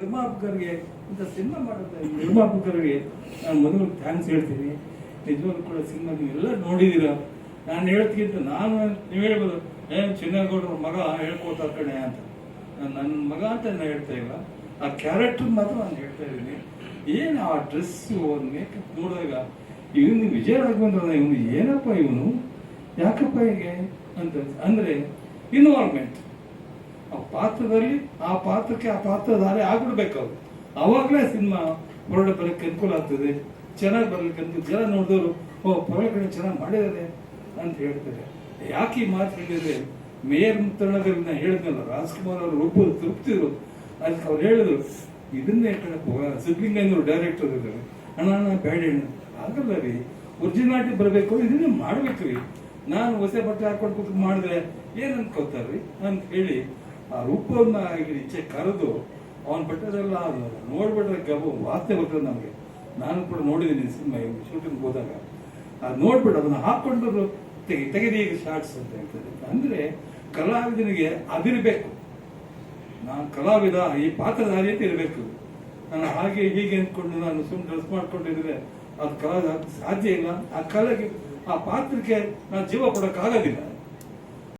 ನಿರ್ಮಾಪಕರಿಗೆ ಇಂಥ ಸಿನಿಮಾ ಮಾಡುತ್ತೆ ನಿರ್ಮಾಪಕರಿಗೆ ನಾನು ಮೊದಲು ಥ್ಯಾಂಕ್ಸ್ ಹೇಳ್ತೀನಿ. ನಿಜವಾಗ್ಲೂ ಕೂಡ ಸಿನಿಮಾ ನೀವೆಲ್ಲ ನೋಡಿದ್ದೀರ ನಾನು ಹೇಳ್ತಿದ್ದ ನಾನು ನೀವು ಹೇಳ್ಬೋದು, ಏ, ಚಿನ್ನಗೌಡರ ಮಗ ಹೇಳ್ಕೊತಾ ಕಣೆ ಅಂತ. ನಾನು ನನ್ನ ಮಗ ಅಂತ ನಾನು ಹೇಳ್ತಾ ಇಲ್ಲ. ಆ ಕ್ಯಾರೆಕ್ಟರ್ ಮಾತ್ರ ನಾನು ಹೇಳ್ತಾ ಇದ್ದೀನಿ. ಏನು ಆ ಡ್ರೆಸ್ಸು ಮೇಕಪ್ ನೋಡಿದಾಗ ಇವನು ವಿಜಯ ರಾಘವೇಂದ್ರ ಇವನು ಏನಪ್ಪ ಇವನು? ಯಾಕಪ್ಪ ಹೀಗೆ ಅಂತ. ಅಂದರೆ ಇನ್ವಾಲ್ವ್ಮೆಂಟ್ ಪಾತ್ರದಲ್ಲಿ ಆ ಪಾತ್ರಕ್ಕೆ ಆ ಪಾತ್ರಧಾರೆ ಆಗ್ಬಿಡ್ಬೇಕು ಅವ್ರು. ಅವಾಗಲೇ ಸಿನಿಮಾ ಹೊರಡ ಬರೋಕ್ಕೆ ಅನುಕೂಲ ಆಗ್ತದೆ, ಚೆನ್ನಾಗಿ ಬರಲಿಕ್ಕೆ ಅನುಕೂಲ ಜನ ನೋಡಿದವರು, ಓ, ಪರವಾಗಿಲ್ಲ, ಚೆನ್ನಾಗಿ ಮಾಡಿದ್ದಾರೆ ಅಂತ ಹೇಳ್ತಾರೆ. ಯಾಕೆ ಈ ಮಾತು ಹೇಳಿದರೆ ಮೇಯರ್ ಮುತ್ತಣ್ಣದಲ್ಲಿ ನಾನು ಹೇಳಿದ್ನಲ್ಲ, ರಾಜ್ಕುಮಾರ್ ಅವರು ಒಬ್ಬರು ತೃಪ್ತಿರು. ಅದಕ್ಕೆ ಅವ್ರು ಹೇಳಿದ್ರು, ಇದನ್ನೇ ಕಣಪ್ಪ ಸಿದ್ಲಿಂಗಯ್ಯನವರು ಡೈರೆಕ್ಟರ್ ಇದ್ದಾರೆ. ಅಣ್ಣ ಬೇಡ ಅಣ್ಣ. ಆಗಲ್ಲ ರೀ, ಒರಿಜಿನಾಲಿಟಿ ಬರಬೇಕು, ಇದನ್ನೇ ಮಾಡ್ಬೇಕು ರೀ. ನಾನು ಹೊಸ ಬಟ್ಟೆ ಹಾಕೊಂಡು ಮಾಡಿದ್ರೆ ಏನ್ ಅನ್ಕೋತಾರ್ರಿ ಅಂತ ಹೇಳಿ ಆ ರೂಪವನ್ನ ಇಚ್ಛೆ ಕರೆದು ಅವನ ಬೆಟ್ಟದೆಲ್ಲ ನೋಡ್ಬಿಟ್ರೆ ಗಬು ವಾಸನೆ ಬರ್ತದೆ ನಮಗೆ. ನಾನು ಕೂಡ ನೋಡಿದ್ದೀನಿ ಸಿನಿಮಾ ಶೂಟಿಂಗ್ ಹೋದಾಗ. ಅದು ನೋಡ್ಬಿಟ್ಟು ಅದನ್ನ ಹಾಕೊಂಡು ತೆಗಿ ತೆಗೆದಿ ಶಾರ್ಟ್ಸ್ ಅಂತ ಹೇಳ್ತಾರೆ. ಅಂದ್ರೆ ಕಲಾವಿದನಿಗೆ ಅದಿರಬೇಕು. ನಾನು ಕಲಾವಿದ, ಈ ಪಾತ್ರಧಾರಿ ಅಂತ ಇರಬೇಕು. ನಾನು ಹಾಗೆ ಹೀಗೆ ಅಂದ್ಕೊಂಡು ನಾನು ಸುಮ್ಮನೆ ಡ್ರೆಸ್ ಮಾಡ್ಕೊಂಡಿದ್ರೆ ಅದು ಕಲಾವಿದ ಸಾಧ್ಯ ಇಲ್ಲ. ಆ ಕಲೆಗೆ, ಆ ಪಾತ್ರಕ್ಕೆ ನಾನು ಜೀವ ಕೊಡೋಕ್ಕಾಗೋದಿಲ್ಲ.